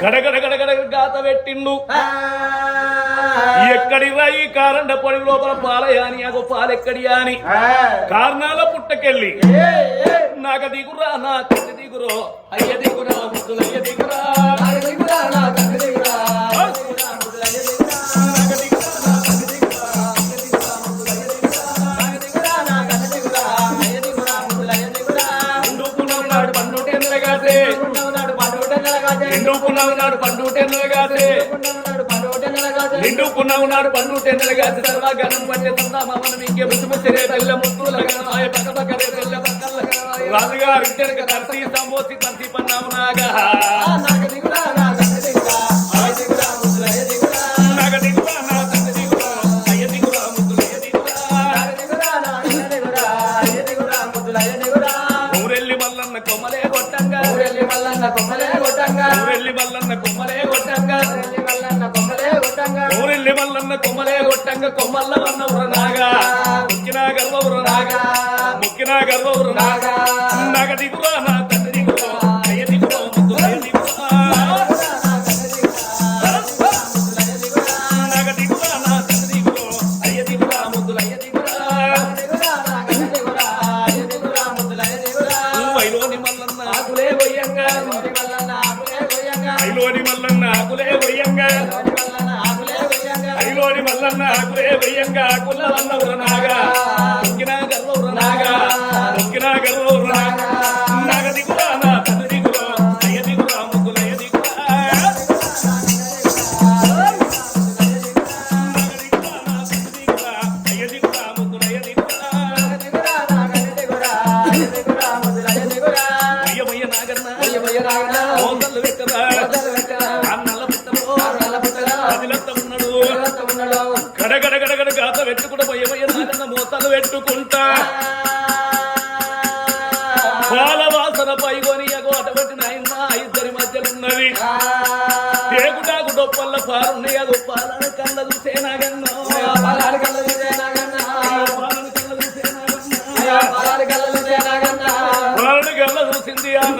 గడగడ గడగడ గాత పెట్టిండు ఎక్కడి రాయి కారండ పొడి లోపల పాలయాని అగో పాలెక్కడి అని కారణాల పుట్టకెళ్ళి నాక దిగురా నా కట్టి దిగురో అయ్య దిగురా ముద్దులయ్య దిగురా దిగురా, నా దిగురా. ఎండుకున్నావు నాడు పండు టెన్నెలగాసే. నిండుకున్నావు నాడు పండు టెన్నెలగాసే. సర్వగణం పట్టే సందామవనం ఇంకే ముసిముసిరే తెల్ల ముద్దుల గణమాయ పక్క పక్కనే తెల్ల పక్కల గణమాయ. రాజుగారు ఇద్దరికి తర్తి సంబోసి తర్తి పన్నాము నాగా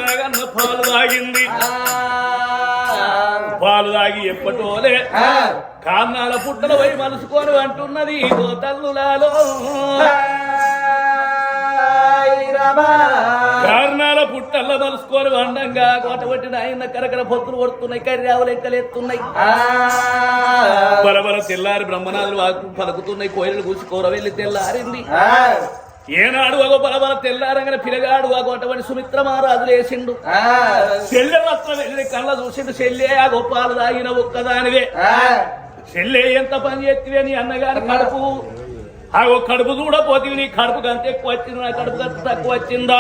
పాలు తాగింది. పాలు తాగి ఎప్పటోలే. కాన్నాల పుట్టల పోయి మలుసుకొని అంటున్నది తల్లులాలో కారణాల పుట్టల్ల మలుసుకొని వండంగా కొట్టబట్టిన ఆయన కరకర పొత్తులు కొడుతున్నాయి కర్యావులు ఎక్కలేస్తున్నాయి బలబల తెల్లారి బ్రహ్మనాథులు వాకు పలుకుతున్నాయి కోయిలు కూసి కూర వెళ్ళి తెల్లారింది. ఏనాడు ఒక బలబల తెల్లారంగన పిలగాడు ఆ కొట్టబడి సుమిత్ర మహారాజు లేచిండు చెల్లె వెళ్ళి కళ్ళ చూసిండు చెల్లె ఆ గొప్పాలు తాగిన ఒక్కదానివే. చెల్లె ఎంత పని చేతివే నీ అన్నగారి కడుపు? ఆ ఒక్క కడుపు చూడపోతే నీ కడుపుకి అంత ఎక్కువ వచ్చింది నా కడుపుకి అంత తక్కువ వచ్చిందా?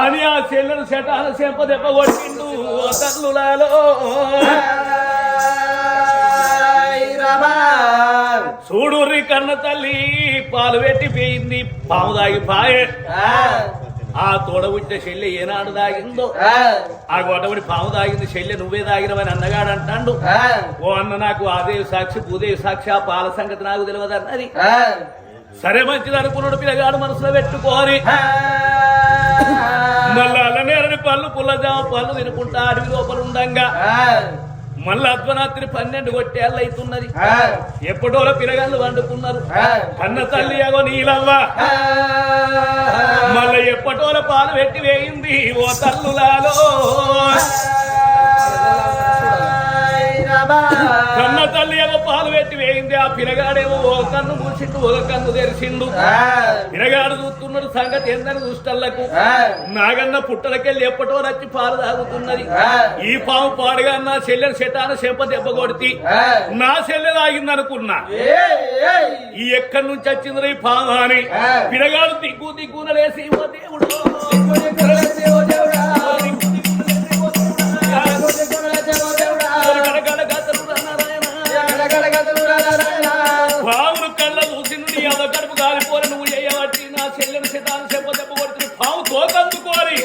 అని ఆ చెల్లెను శటాన చెంప దెబ్బ కొట్టిండు. తల్లులాలో చూడుర్రి కన్న తల్లి పాలు పెట్టి పోయింది పాము దాగి పాయే. ఆ. తోడ పుట్టిన చెల్లె ఏనాడు దాగిందో? ఆ. గొడవడి పాము దాగింది చెల్లె నువ్వే దాగినవని అన్నగాడు అంటాడు. ఓ అన్న నాకు ఆదేవి సాక్షి భూదేవి సాక్షి ఆ పాల సంగతి నాకు తెలియదు అన్నది సరే మంచిది అనుకున్నాడు పిల్లగాడు మనసులో పెట్టుకోని. మళ్ళా అల్లనేరని పళ్ళు పుల్లజామ పళ్ళు తినుకుంటా అడవి లోపల ఉండంగా. మళ్ళా అర్ధరాత్రి పన్నెండు కొట్టేళ్ళు అవుతున్నది. ఎప్పటోలో పిల్లగాళ్ళు వండుకున్నారు. కన్న తల్లి అగో నీలవ్వ. మళ్ళా ఎప్పటోల పాలు పెట్టి వేయింది ఓ తల్లులాలో. కన్న తల్లి ఏమో పాలు పెట్టి వేయింది ఆ పిల్లగాడేమో ఓ కన్ను మూసిండు ఒక కన్ను తెరిచిండు పిల్లగాడు చూస్తున్నాడు సంగతి ఏందని చూస్తల్లకు నాగన్న పుట్టలకెళ్ళి ఎప్పటో నచ్చి పాలు తాగుతున్నది. ఈ పాము పాడుగా నా చెల్లెని చెటాన చెంప దెబ్బ కొడితి నా చెల్లె తాగింది అనుకున్నా ఈ ఎక్కడి నుంచి వచ్చింది ఈ పాము అని పిల్లగాడు దిగ్గు దిగ్గున లేసి ఓ దేవుడు దాని చెప్ప చెప్ప కొడుతుంది పాము తోకందుకోవాలి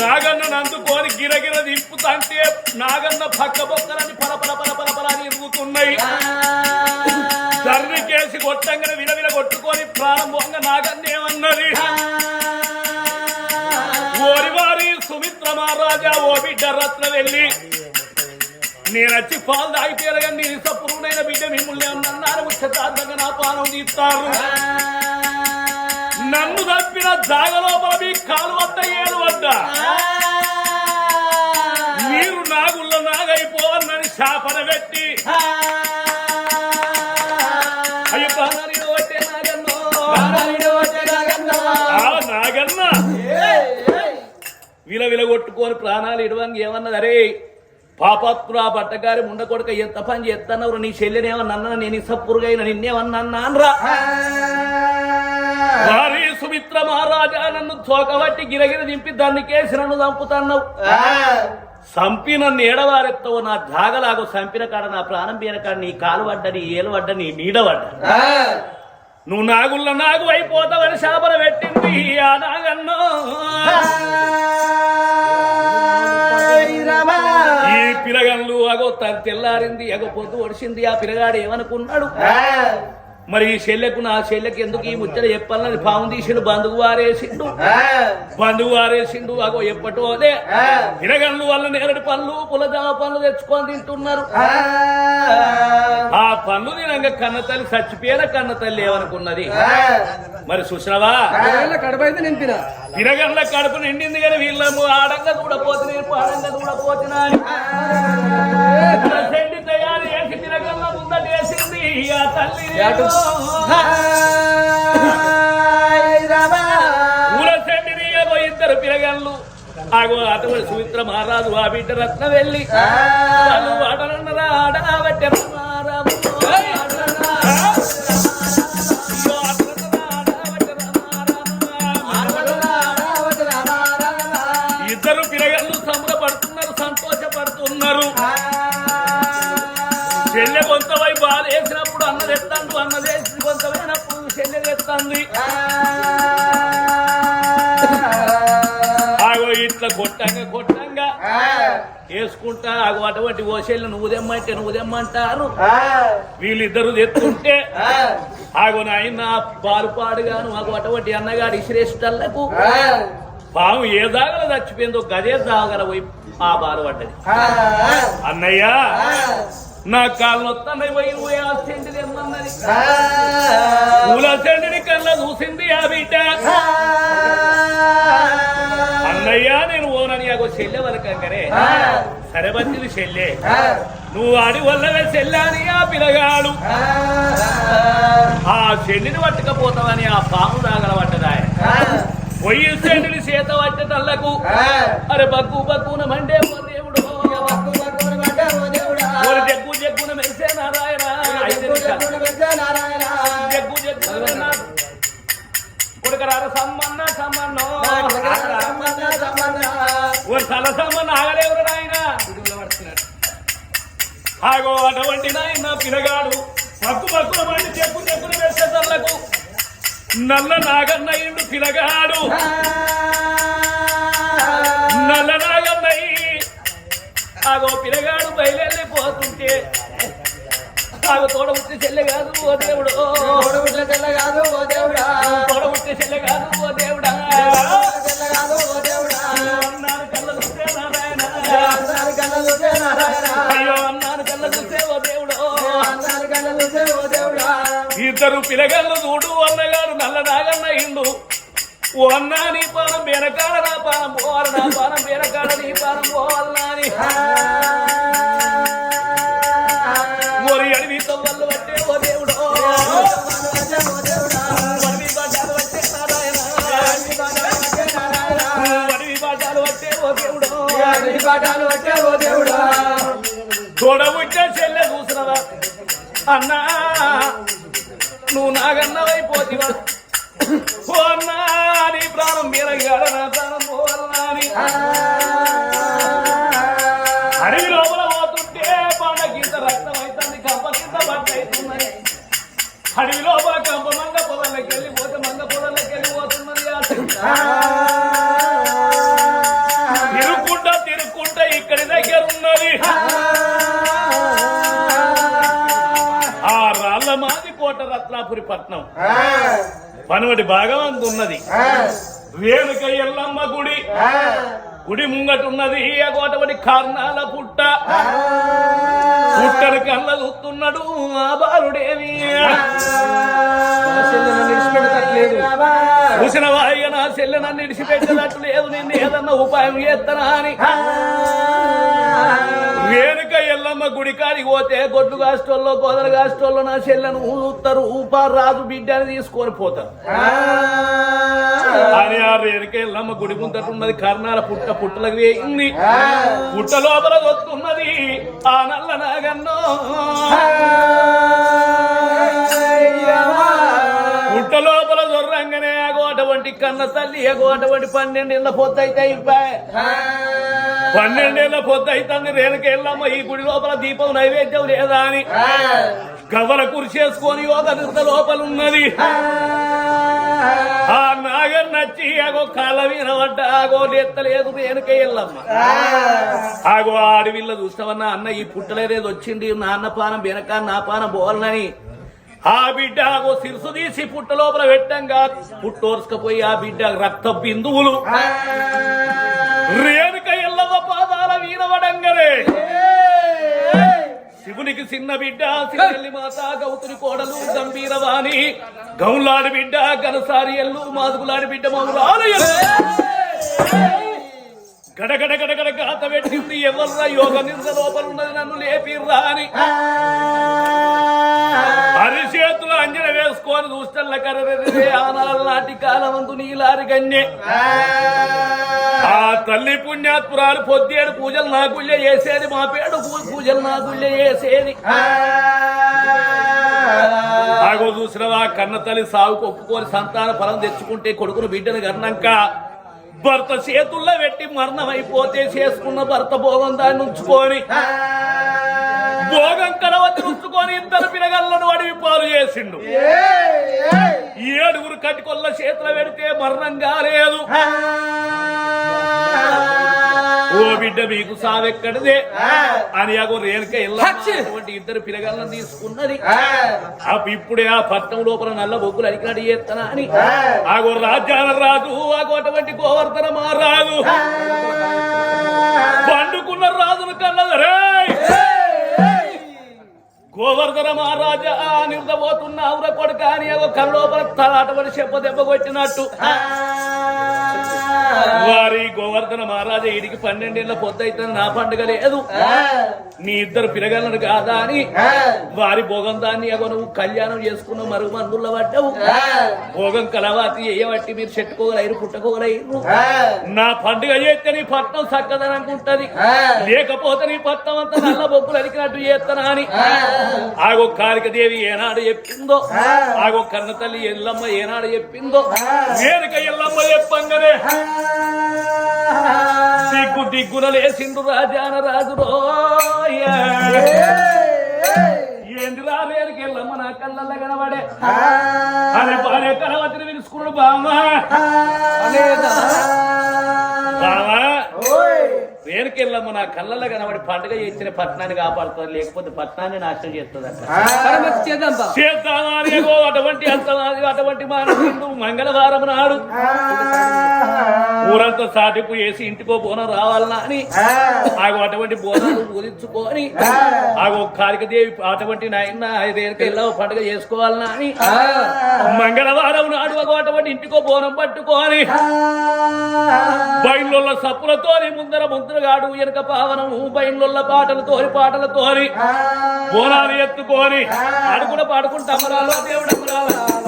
నాగన్న నాగన్న పక్క బొక్కలని పరపర పరపర పర అని ఇరుగుతున్నాయి. కొట్టంగా విలవిల కొట్టుకొని ప్రారంభంగా నాగన్న ఏమన్నది మహారాజా ఓ బిడ్డ రత్న వెళ్ళి నేను వచ్చి పాలు తాగిపోయారు నేను సపురుడైన బిడ్డ మిమ్మల్ని అన్నారు ముఖ్యతార్థంగా నా పానం తీస్తారు. నన్ను తప్పిన జాగలోపల మీ కాలు వద్ద ఏడు వద్ద. మీరు నాగుళ్ళ నాగైపోవన్నని శాపన పెట్టి కొట్టుకొని ప్రాణాలు ఇడవంగి ఏమన్నది? అరే పాపత్తుడు ఆ బట్టగారి ముండ కొడుక ఎంత పని చేస్తున్నారు నీ చెల్లెనేమన్నా అన్న నేను ఇసప్పురుగైన నిన్నేమన్నా వారి సుమిత్ర మహారాజా నన్ను తోకబట్టి గిరగిర దింపి దాన్ని కేసి నన్ను చంపుతున్నావు. చంపి నన్ను ఏడవారెత్తవు నా జాగలాగు చంపిన కాడ నా ప్రాణం పీన కాడ నీ కాలు పడ్డ నీ ఏలు పడ్డ నీ నీడ పడ్డ నువ్వు నాగుల్ల నాగు అయిపోతావని శాపన పెట్టింది ఆ నాగన్నో తెల్లారింది పొద్దు ఒడిసింది ఆ పిల్లగాడు ఏమనుకున్నాడు? మరి ఈ చెల్లెకు నా చెల్లెకి ఎందుకు ఈ ముచ్చట చెప్పాలని పాము తీసిండు బంధువు వారేసిండు బంధువు వారేసిండు అగో ఎప్పటో అదే. పిలగన్లు వల్ల నేరడి పనులు పులజామ పనులు తెచ్చుకొని తింటున్నారు. ఆ. పనులు తినంగా కన్న తల్లి చచ్చిపోయిన కన్న తల్లి ఏమనుకున్నది? మరి సుశ్రవా కడపైతే నింపిన? పిరగండ్ల కడుపు నిండింది కానీ వీళ్ళము ఆడంగా చూడపోతున్నా పాడంగా చూడపోతున్నా అని చెండి తయారు చేసి పిరగండ్ల ముందటేసింది ఆ తల్లి ఊర చెండిని ఏదో ఇద్దరు పిరగన్లు ఆగో అటువంటి సుమిత్ర మహారాజు ఆ బిడ్డ రత్న వెళ్ళి రామారాము. ఇద్దరు పిరగళ్ళు సంబరపడుతున్నారు సంతోషపడుతున్నారు. చెల్లె కొంతవై బాధ వేసినప్పుడు అన్నది ఎత్తాను అన్నది వేసి కొంతమైనప్పుడు ఎత్తంది ఆగో ఇట్లా కొట్టంగా కొట్టంగా వేసుకుంటా ఆగో అటువంటి ఓ చెల్లె నువ్వు తెమ్మంటే నువ్వు తెమ్మంటారు. వీళ్ళిద్దరు తెత్తుంటే ఆగో నాయన పాలు పాడుగాను ఆగో అటువంటి అన్నగాడు ఇసిరేస్తల్లకు పాము ఏ దాగల చచ్చిపోయిందో గదే దాగల పోయి ఆ బాధ పడ్డది. అన్నయ్య నా కాళ్ళు వస్తున్నాయి పోయి పూల సెంటిని కళ్ళ చూసింది ఆ బిడ్డ. అన్నయ్య నేను ఓనని ఆగో చెల్లె వరకంగానే సరే బతిది చెల్లె. నువ్వు అడి వల్లవే చెల్లాని ఆ పిల్లగాడు. ఆ. చెల్లిని పట్టుకపోతావని ఆ పాము దాగల పడ్డదాయ పొయ్యి చెల్లిని చేత పట్టేటల్లకు అరే బగ్గు బగ్గున మండే కొడుకరారు సమ్మన్న సమ్మన్నో ఓ తల సమ్మన్న ఆగలేవురు నాయన. ఆగో అటువంటి నాయన పిలగాడు పక్కు పక్కున మండి చెక్కు చెక్కున వేసే తల్లకు నల్ల నాగన్న ఇండు పిలగాడు. నల్ల నాగన్నయ్యి. ఆగో పిలగాడు ఆమె తోడబుట్టి చెల్లె కాదు ఓ దేవుడు తోడబుట్టిన చెల్ల కాదు ఓ దేవుడా. తోడబుట్టిన చెల్లె కాదు ఓ దేవుడా చెల్ల కాదు ఓ దేవుడా. అన్నారు కళ్ళ చూస్తే నారాయణ. అన్నారు కళ్ళ చూస్తే నారాయణ అన్నారు కళ్ళ చూస్తే ఓ దేవుడు. అన్నారు కళ్ళ చూస్తే ఓ దేవుడా ఇద్దరు పిలగళ్ళు చూడు అన్నగారు నల్ల నాగన్న ఇండు. ఓ అన్నా నీ పానం వెనకాల నా పానం పోవాలి నా పానం వెనకాల నీ పానం పోవాలి పాఠాలు వచ్చావో దేవుడా. చూడబుట్టే చెల్లె చూసినవా? అన్నా నువ్వు నాగన్నవైపోతివా ఓ అన్నా నీ ప్రాణం మీరగాడ నా ప్రాణం పోవాలన్నా అని అడవి లోపల పోతుంటే పండ గీత రక్తం అవుతుంది కంప కింద బట్ట అవుతున్నది అడవి లోపల కంప మంగ పొదల్లోకి వెళ్ళిపోతే మంగ పొదల్లోకి వెళ్ళి ఇక్కడి దగ్గర ఉన్నది. ఆ రాళ్ళ మాది కోట రత్నాపురి పట్నం. పనవటి భాగం అంత ఉన్నది. వేణుక ఎల్లమ్మ గుడి. గుడి ముంగటున్నది కోటవడి కారణాల పుట్ట. పుట్టని కళ్ళ చూస్తున్నాడు ఆ బాలుడేమి చూసిన వాయిగా నా చెల్లె నన్ను ఇడిచిపెట్టినట్టు లేదు. నేను ఏదన్నా ఉపాయం చేస్తానా అని. వేనుక ఎల్లమ్మ గుడి కాడికి పోతే గొడ్లు కాస్టోల్లో గోదలు కాస్టోల్లో నా చెల్లెను ఊస్తారు ఊపారు రాజు బిడ్డని తీసుకొని పోతారు. అని ఆ రేణుక ఎల్లమ్మ గుడి ముందటున్నది కర్ణాల పుట్ట పుట్టలకు వేయింది. పుట్ట లోపల వస్తున్నది ఆ నల్ల నాగన్నో. పుట్ట లోపల దొర్రంగానే అగో అటువంటి కన్న తల్లి అగో అటువంటి పన్నెండేళ్ళ పొద్దైతే అయిపోయి పన్నెండేళ్ళ పొద్దు అవుతుంది రేణుకెళ్ళమ్మ ఈ గుడి లోపల దీపం నైవేద్యం లేదా అని. గవ్వల కురిచేసుకొని యోగ నిర్త లోపల ఉన్నది ఆ నాగం నచ్చి అగో కళ్ళ వినబడ్డ ఆగో ఎత్తలేదు రేణుక ఎల్లమ్మ ఆగో ఆ అడవిలో చూస్తామన్నా అన్న ఈ పుట్టలేదేది వచ్చింది నాన్న పానం వెనక నా పానం బోలనని. ఆ బిడ్డ ఆగో సిరుసు తీసి పుట్ట లోపల పెట్టంగా పుట్టోర్సుకపోయి ఆ బిడ్డ రక్త బిందువులు. శివునికి చిన్న బిడ్డ సిరిల్లి మాత గౌతుని కోడలు గంభీరవాణి గౌలాడి బిడ్డ గనసారి ఎల్లు మాదుగులాడి బిడ్డ మౌలాల గడగడ గడగడ గాత పెట్టింది ఎవర్రా? యోగ నింద లోపల ఉన్నది నన్ను లేపిర్రా అని. అరిచేతులు అంజన వేసుకొని చూస్తల్ల కర్రే ఆనాల నాటి కాలమందు నీలారి గన్నే. ఆ తల్లి పుణ్యాత్పురాలు పొద్దేడు పూజలు నా గుళ్ళే చేసేది మా పేడు పూజలు నా గుళ్ళే చేసేది. ఆగో చూసినవా? కన్న తల్లి సాగుకు ఒప్పుకొని సంతాన ఫలం తెచ్చుకుంటే కొడుకును బిడ్డను గన్నాక భర్త చేతుల్లో పెట్టి మరణం అయిపోతే చేసుకున్న భర్త భోగం దాన్ని ఉంచుకొని భోగం కలవతి ఉంచుకొని ఇద్దరు పిలగల్లను అడవి పాలు చేసిండు. ఏడుగురు కటికొల్ల చేతులు పెడితే మరణం కాలేదు. బిడ్డ మీకు సావెక్కడిదే అని అగో రేణుక ఇల్లటువంటి ఇద్దరు పిలగలను తీసుకున్నది. అప్పుడు ఇప్పుడే ఆ పట్నం లోపల నల్ల బొగ్గులు అడిగినట్టు చేస్తానా అని. ఆగో రాజ్యాల రాజు ఆగో అటువంటి గోవర్ధన మహారాజు. పండుకున్న రాజును కన్నది. రేయ్ గోవర్ధన మహారాజా నిద్రపోతున్న ఆవుర కొడుక అని ఏదో కల్లోపల తలాటపడి చెప్ప దెబ్బ కొట్టినట్టు. మహారాజా ఇడికి పన్నెండేళ్ళ పొద్దు నా పండుగ లేదు. నీ ఇద్దరు పిలగలను కాదా అని వారి భోగం దాన్ని అగో నువ్వు కళ్యాణం చేసుకున్న మరుగు మందుల్లో పడ్డావు. భోగం కలవాతి చేయబట్టి మీరు చెట్టుకోగలరు పుట్టుకోగలరు. నా పండుగ చేస్తే నీ పట్నం చక్కదని అనుకుంటది. లేకపోతే నీ పట్నం అంతా నల్ల బొబ్బులు అడిగినట్టు చేస్తానా అని. ఆగో కాళికదేవి ఏనాడు చెప్పిందో? ఆగో కన్న తల్లి ఎల్లమ్మ ఏనాడు చెప్పిందో? వేరుక ఎల్లమ్మ చెప్పంగనే దిగ్గు దిగ్గున లేసిండు రాజాన రాజు ఏంది రా వేరుకి ఎల్లమ్మ నా కళ్ళల్లో కనబడే? అని వేరుకెళ్ళమ్మ నా కళ్ళల్లో కనబడి పండుగ చేసిన పట్టణాన్ని కాపాడుతుంది లేకపోతే పట్టణాన్ని నాశనం చేస్తుంది అటువంటి అటువంటి మానవుడు మంగళవారం నాడు ఊరంతా సాటింపు వేసి ఇంటికో బోనం రావాలనా అని ఆగో అటువంటి బోనాలు పూజించుకొని ఆగో కారికదేవి అటువంటి నాయన వెళ్ళావు పండుగ చేసుకోవాలనా అని మంగళవారం నాడు అటువంటి ఇంటికో బోనం పట్టుకొని బయలుள்ள సప్పులతోని ముందర ముందరగాడు వెనక పావనము బయలుள்ள పాటలతోని పాటలతోని బోనాలు ఎత్తుకొని అడుగున పాడుకుంటా అమరాలో దేవుడు అమరాలో.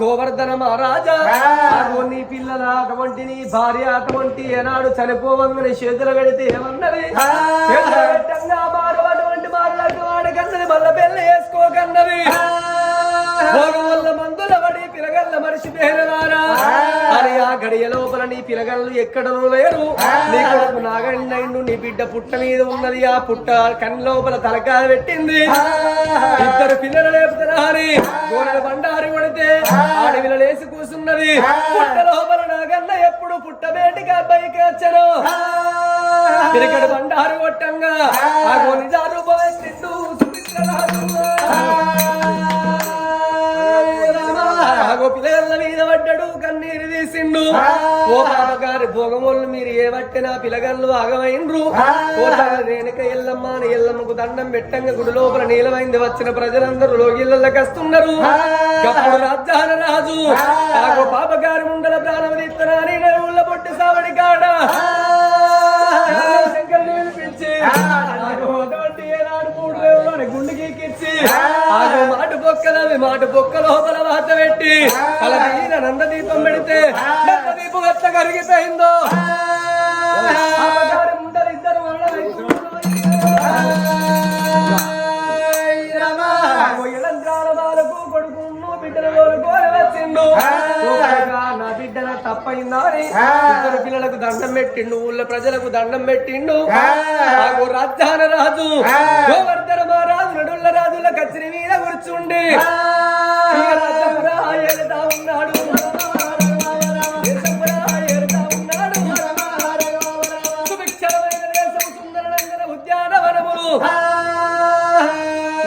గోవర్ధన మహారాజా. నీ పిల్లల అటువంటి నీ భార్య అటువంటి ఏనాడు చనిపోవంగని చేతులు పెడితే ఏమన్నది? అటువంటి మారులకు వాడకన్నది మళ్ళా పెళ్ళి వేసుకోకన్నది గడియ లోపల నీ పిలగళ్ళు ఎక్కడనూ లేరు? నీ కొడుకు నాగండు నీ బిడ్డ పుట్ట మీద ఉన్నది. ఆ పుట్ట కన్ను లోపల తలకాయ పెట్టింది. ఇద్దరు పిల్లలు లేపుతారా అని గోడల బండారి కొడితే ఆడవిల లేసి కూసున్నది. పుట్ట లోపల నాగన్న ఎప్పుడు పుట్ట బయటికి అబ్బాయికి వచ్చాను తిరగడు బండారు కొట్టంగా ఆ. కొన్ని జారు పోయి నిండు ఆగో పిల్లల మీద తీసిండు ఓ పాపగారి భోగములు మీరు ఏ పట్టినా పిలగళ్ళు ఆగమైండ్రు. రేణుక ఎల్లమ్మ ఎల్లమ్మకు దండం పెట్టంగా గుడి లోపల నీలమైంది వచ్చిన ప్రజలందరూ లోగిళ్ళకి వస్తున్నారు అప్పుడు రాజ్యాల రాజు. ఆగో పాపగారి ముందర ప్రాణం తీస్తున్నాని ఊళ్ళ పొట్టి సావడి కాడ. శంకరుని పిలిపించి గుండెకి ఎక్కించి ఆగో మాట బొక్క లోపల వాత పెట్టి అలా తీర నంద దీపం పెడితే నంద దీపం ఎట్లా కరిగిపోయిందో? అమ్మగారి ఇద్దరు తప్పైందా పిల్లలకు దండం పెట్టిండు ఊళ్ళో ప్రజలకు దండం పెట్టిండు. రాజధాని రాజు గోవర్ధన నడుళ్ళ రాజుల కచ్చిరి మీద కూర్చుండి. ఉన్నాడు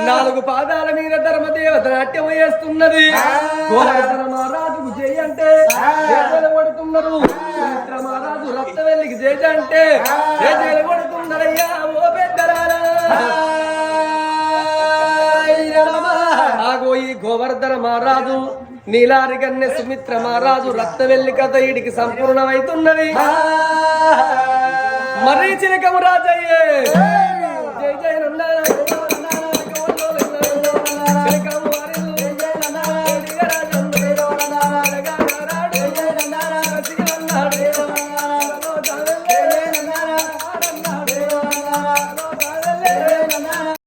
నాలుగు పాదాల మీద ధర్మదేవత నాట్యం వేస్తున్నది మహారాజుకు జై అంటే కొడుతున్నారు. మహారాజు రక్తవెల్లికి జై అంటే జయజలు కొడుతున్నారయ్యా ఓ పెద్దరాలా గోవర్ధన మహారాజు నీలారి కన్నె సుమిత్ర మహారాజు రక్తవెల్లి కథ ఈడికి సంపూర్ణమైతున్నది. మరీ చిలకము రాజయ్యే! జై జయ